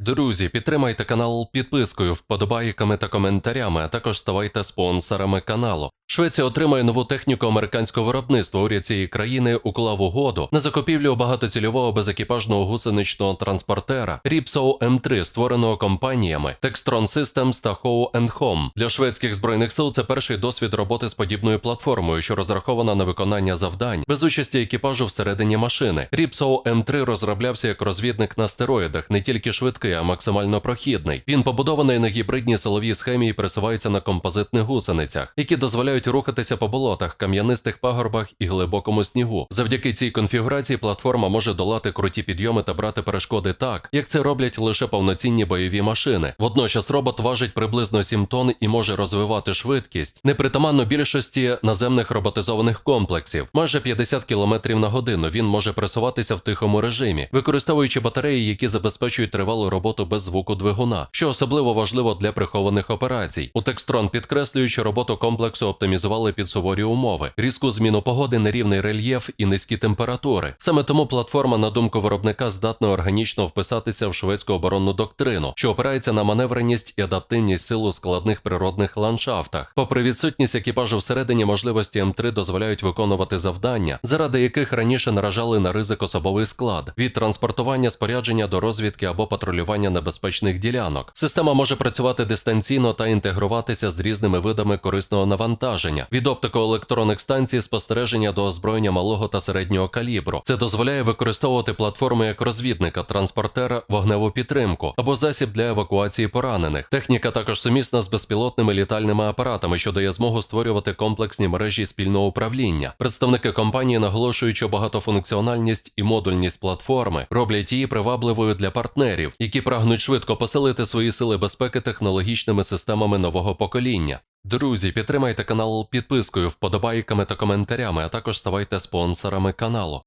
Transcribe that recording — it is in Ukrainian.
Друзі, підтримайте канал підпискою, вподобайками та коментарями, а також ставайте спонсорами каналу. Швеція отримає нову техніку американського виробництва. Уряд цієї країни уклав угоду на закупівлю багатоцільового безекіпажного гусеничного транспортера Ripsow M3, створеного компаніями Textron Systems та Howe Home. Для шведських збройних сил це перший досвід роботи з подібною платформою, що розрахована на виконання завдань без участі екіпажу всередині машини. Ripsow M3 розроблявся як розвідник на стероїдах, не тільки швидкий, а максимально прохідний. Він побудований на гібридній силовій схемі і пересувається на композитних гусеницях, які дозволяють рухатися по болотах, кам'янистих пагорбах і глибокому снігу. Завдяки цій конфігурації платформа може долати круті підйоми та брати перешкоди так, як це роблять лише повноцінні бойові машини. Водночас робот важить приблизно 7 тонн і може розвивати швидкість, непритаманно більшості наземних роботизованих комплексів. Майже 50 км на годину він може пересуватися в тихому режимі, використовуючи батареї, які забезпечують тривалу роботу без звуку двигуна, що особливо важливо для прихованих операцій. У Текстрон підкреслюють, що роботу комплексу оптимізували під суворі умови, різку зміну погоди, нерівний рельєф і низькі температури. Саме тому платформа, на думку виробника, здатна органічно вписатися в шведську оборонну доктрину, що опирається на маневреність і адаптивність сил у складних природних ландшафтах. Попри відсутність екіпажу всередині, можливості М3 дозволяють виконувати завдання, заради яких раніше наражали на ризик особовий склад від транспортування спорядження до розвідки або патрулювання небезпечних ділянок. Система може працювати дистанційно та інтегруватися з різними видами корисного навантаження від оптико-електронних станцій спостереження до озброєння малого та середнього калібру. Це дозволяє використовувати платформу як розвідника, транспортера, вогневу підтримку або засіб для евакуації поранених. Техніка також сумісна з безпілотними літальними апаратами, що дає змогу створювати комплексні мережі спільного управління. Представники компанії наголошують, що багатофункціональність і модульність платформи роблять її привабливою для партнерів, які прагнуть швидко посилити свої сили безпеки технологічними системами нового покоління. Друзі, підтримайте канал підпискою, вподобайками та коментарями, а також ставайте спонсорами каналу.